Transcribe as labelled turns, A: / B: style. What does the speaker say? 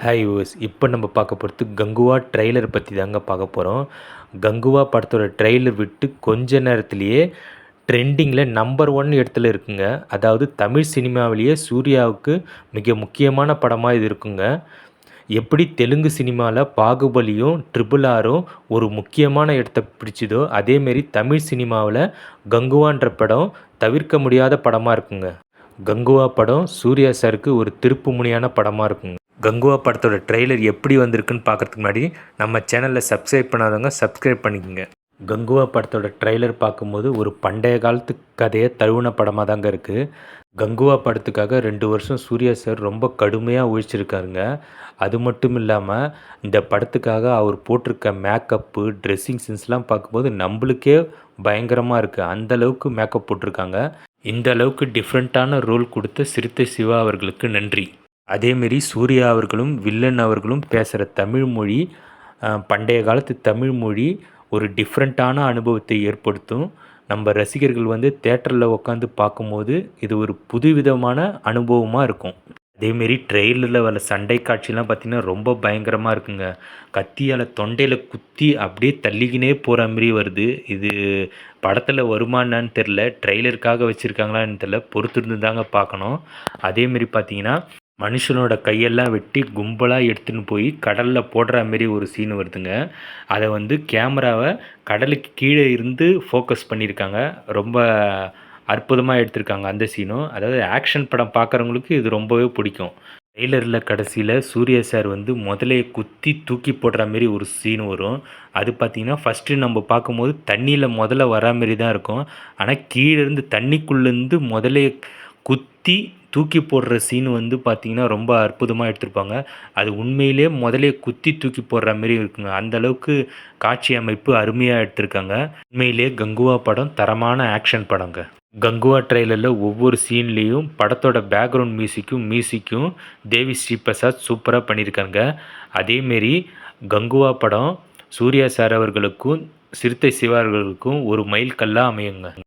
A: Hi use இப்போ நம்ம பார்க்க போகிறது கங்குவா ட்ரெய்லர் பற்றி தாங்க பார்க்க போகிறோம் கங்குவா படத்தோட ட்ரெய்லர் விட்டு கொஞ்ச நேரத்துலேயே ட்ரெண்டிங்கில் நம்பர் ஒன் இடத்துல இருக்குங்க. அதாவது தமிழ் சினிமாவிலேயே சூர்யாவுக்கு மிக முக்கியமான படமாக இது இருக்குங்க. எப்படி தெலுங்கு சினிமாவில் பாகுபலியும் ட்ரிபிள் ஆரும் ஒரு முக்கியமான இடத்த பிடிச்சதோ அதேமாரி தமிழ் சினிமாவில் கங்குவான்ற படம் தவிர்க்க முடியாத படமாக இருக்குங்க. கங்குவா படம் சூர்யா சாருக்கு ஒரு திருப்பு முனையான படமாக இருக்குங்க. கங்குவா படத்தோட ட்ரெய்லர் எப்படி வந்திருக்குன்னு பார்க்குறதுக்கு முன்னாடி நம்ம சேனலில் சப்ஸ்கிரைப் பண்ணாதவங்க சப்ஸ்கிரைப் பண்ணிக்கோங்க. கங்குவா படத்தோட ட்ரெய்லர் பார்க்கும்போது ஒரு பண்டைய காலத்து கதையை தழுவின படமாக தாங்க இருக்குது கங்குவா படத்துக்காக ரெண்டு வருஷம் சூர்யா சார் ரொம்ப கடுமையாக உழைச்சிருக்காருங்க. அது மட்டும் இல்லாமல் இந்த படத்துக்காக அவர் போட்டிருக்க மேக்கப்பு ட்ரெஸ்ஸிங் சென்ஸ்லாம் பார்க்கும்போது நம்மளுக்கே பயங்கரமாக இருக்குது அந்த அளவுக்கு மேக்கப் போட்டிருக்காங்க. இந்த அளவுக்கு டிஃப்ரெண்ட்டான ரோல் கொடுத்த சிறுத்தை சிவா அவர்களுக்கு நன்றி. அதேமாரி சூர்யா அவர்களும் வில்லன் அவர்களும் பேசுகிற தமிழ் மொழி பண்டைய காலத்து தமிழ் மொழி ஒரு டிஃப்ரெண்ட்டான அனுபவத்தை ஏற்படுத்தும். நம்ம ரசிகர்கள் வந்து தேட்டரில் உட்காந்து பார்க்கும்போது இது ஒரு புதுவிதமான அனுபவமாக இருக்கும். அதேமாரி ட்ரெயிலரில் வர சண்டை காட்சிலாம் பார்த்திங்கன்னா ரொம்ப பயங்கரமாக இருக்குங்க. கத்தியால் தொண்டையில் குத்தி அப்படியே தள்ளிக்கினே போகிற மாதிரி வருது. இது படத்தில் வருமானான்னு தெரில ட்ரெய்லருக்காக வச்சுருக்காங்களான்னு தெரில பொறுத்திருந்து தாங்க பார்க்கணும் அதேமாரி பார்த்தீங்கன்னா மனுஷனோட கையெல்லாம் வெட்டி கும்பலாக எடுத்துன்னு போய் கடலில் போடுற மாரி ஒரு சீன் வருதுங்க. அதை வந்து கேமராவை கடலுக்கு கீழே இருந்து ஃபோக்கஸ் பண்ணியிருக்காங்க. ரொம்ப அற்புதமாக எடுத்திருக்காங்க அந்த சீனும் அதாவது ஆக்ஷன் படம் பார்க்குறவங்களுக்கு இது ரொம்பவே பிடிக்கும். ட்ரெய்லரில் கடைசியில் சூர்யா சார் வந்து முதலையை குத்தி தூக்கி போடுற மாரி ஒரு சீன் வரும். அது பார்த்திங்கன்னா ஃபஸ்ட்டு நம்ம பார்க்கும்போது தண்ணியில் முதல்ல வரா மாரி தான் இருக்கும். ஆனால் கீழேருந்து தண்ணிக்குள்ளேருந்து முதலையை குத்தி தூக்கி போடுற சீன் வந்து பார்த்திங்கன்னா ரொம்ப அற்புதமாக எடுத்திருப்பாங்க. அது உண்மையிலே முதலே குத்தி தூக்கி போடுற மாதிரி இருக்குங்க. அந்தளவுக்கு காட்சி அமைப்பு அருமையாக எடுத்திருக்காங்க. உண்மையிலே கங்குவா படம் தரமான ஆக்ஷன் படங்க. கங்குவா ட்ரெய்லரில் ஒவ்வொரு சீன்லேயும் படத்தோட பேக்ரவுண்ட் மியூசிக்கும் மியூசிக்கும் தேவி ஸ்ரீபிரசாத் சூப்பராக பண்ணியிருக்காங்க. அதேமாரி கங்குவா படம் சூர்யா சார் அவர்களுக்கும் சிறுத்தை சிவார்களுக்கும் ஒரு மைல் கல்லாக அமையுங்க.